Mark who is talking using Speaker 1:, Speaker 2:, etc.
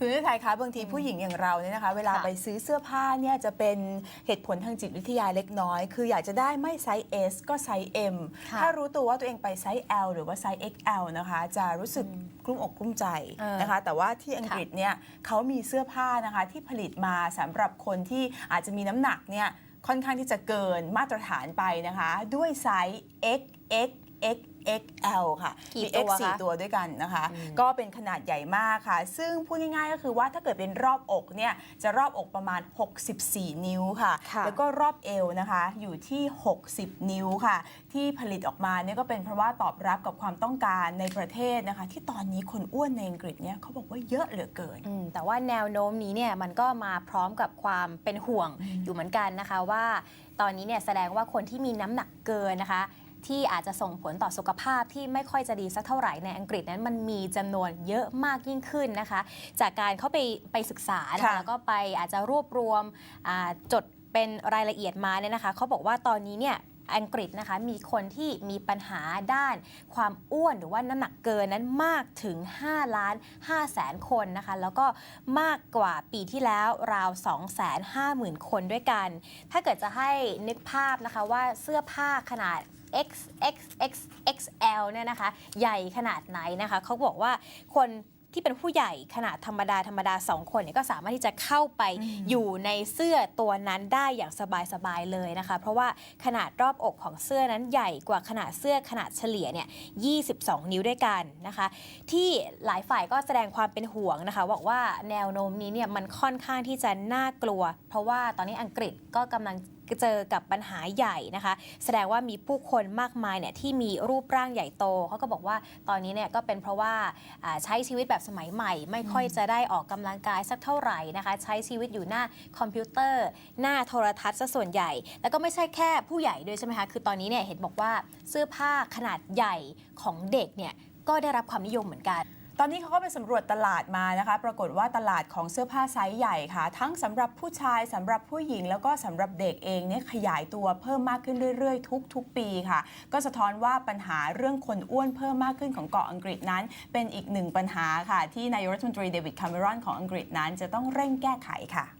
Speaker 1: คุณวิทัยคะบางทีผู้หญิงอย่างเราเนี่ยนะคะ เวลา
Speaker 2: ค่ะ
Speaker 1: ไปซื้อเสื้อผ้าเนี่ยจะเป็นเหตุผลทางจิตวิทยาเล็กน้อย คืออยากจะได้ไม่ไซส์ S ก็ไซส์ M
Speaker 2: ค่ะ
Speaker 1: ถ้ารู้ตัวว่าตัวเองไปไซส์ L หรือว่าไซส์ XL นะคะ จะรู้สึกกลุ้มอกกลุ้มใจ
Speaker 2: เออ
Speaker 1: นะคะ แต่ว่าที่อังกฤษเนี่ยเขามีเสื้อผ้านะคะที่ผลิตมาสำหรับคนที่อาจจะมีน้ำหนักเนี่ยค่อนข้างที่จะเกินมาตรฐานไปนะคะ ด้วยไซส์ XX XXL ค่ะ
Speaker 2: กี่
Speaker 1: มี
Speaker 2: ตั
Speaker 1: X
Speaker 2: ว
Speaker 1: สี่
Speaker 2: คะ
Speaker 1: ตัวด้วยกันนะคะก็เป็นขนาดใหญ่มากค่ะ ซึ่งพูดง่ายๆก็คือว่าถ้าเกิดเป็นรอบอกเนี่ย จะรอบอกประมาณ 64 นิ้วค่ะ
Speaker 2: ค่ะ
Speaker 1: แล้วก็รอบเอวนะคะอยู่ที่ 60 นิ้วค่ะ ที่ผลิตออกมาเนี่ยก็เป็นเพราะว่าตอบรับกับความต้องการในประเทศนะคะ ที่ตอนนี้คนอ้วนในอังกฤษเนี่ยเขาบอกว่าเยอะเหลือเกิน
Speaker 2: อืมแต่ว่าแนวโน้มนี้เนี่ยมันก็มาพร้อมกับความเป็นห่วงอยู่เหมือนกันนะคะว่า ตอนนี้เนี่ยแสดงว่าคนที่มีน้ำหนักเกินนะคะ ที่อาจจะส่งผลต่อสุขภาพที่ไม่ค่อยจะดีสักเท่าไหร่ในอังกฤษนั้นมันมีจำนวนเยอะมากยิ่งขึ้นนะคะ จากการเข้าไปไปศึกษานะคะ
Speaker 1: ค่ะ
Speaker 2: แล้วก็ไปอาจจะรวบรวมอ่าจดเป็นรายละเอียดมาเนี่ยนะคะเขาบอกว่าตอนนี้เนี่ยอังกฤษนะคะมีคนที่มีปัญหาด้านความอ้วนหรือว่าน้ำหนักเกินนั้นมากถึง 5 ล้าน5แสนคนนะคะ แล้วก็มากกว่าปีที่แล้วราว 2 5 0 0 0 0 คนด้วยกัน ถ้าเกิดจะให้นึกภาพนะคะว่าเสื้อผ้าขนาด X X X XL เนี่ยนะคะ ใหญ่ขนาดไหนนะคะ เขาบอกว่าคนที่เป็นผู้ใหญ่ขนาดธรรมดาธรรมดาสองคนเนี่ยก็สามารถที่จะเข้าไปอยู่ในเสื้อตัวนั้นได้อย่างสบายๆเลยนะคะ เพราะว่าขนาดรอบอกของเสื้อนั้นใหญ่กว่าขนาดเสื้อขนาดเฉลี่ยเนี่ย 22 นิ้วด้วยกันนะคะ ที่หลายฝ่ายก็แสดงความเป็นห่วงนะคะบอกว่าแนวโน้มนี้เนี่ยมันค่อนข้างที่จะน่ากลัว เพราะว่าตอนนี้อังกฤษก็กำลัง เจอกับปัญหาใหญ่นะคะ แสดงว่ามีผู้คนมากมายเนี่ยที่มีรูปร่างใหญ่โตเขาก็บอกว่าตอนนี้เนี่ยก็เป็นเพราะว่าใช้ชีวิตแบบสมัยใหม่ ไม่ค่อยจะได้ออกกำลังกายสักเท่าไหร่นะคะ ใช้ชีวิตอยู่หน้าคอมพิวเตอร์ หน้าโทรทัศน์ซะส่วนใหญ่ แล้วก็ไม่ใช่แค่ผู้ใหญ่ด้วยใช่ไหมคะคือตอนนี้เนี่ยเห็นบอกว่าเสื้อผ้าขนาดใหญ่ของเด็กเนี่ยก็ได้รับความนิยมเหมือนกัน
Speaker 1: ตอนนี้เขาก็ไปสำรวจตลาดมานะคะ ปรากฏว่าตลาดของเสื้อผ้าไซส์ใหญ่ค่ะ ทั้งสำหรับผู้ชายสำหรับผู้หญิง แล้วก็สำหรับเด็กเองเนี่ยขยายตัวเพิ่มมากขึ้นเรื่อยๆ ทุก ๆ ปีค่ะ ก็สะท้อนว่าปัญหาเรื่องคนอ้วนเพิ่มมากขึ้นของเกาะอังกฤษนั้น เป็นอีกหนึ่งปัญหาค่ะ ที่นายกรัฐมนตรีเดวิดคาเมรอนของอังกฤษนั้นจะต้องเร่งแก้ไขค่ะ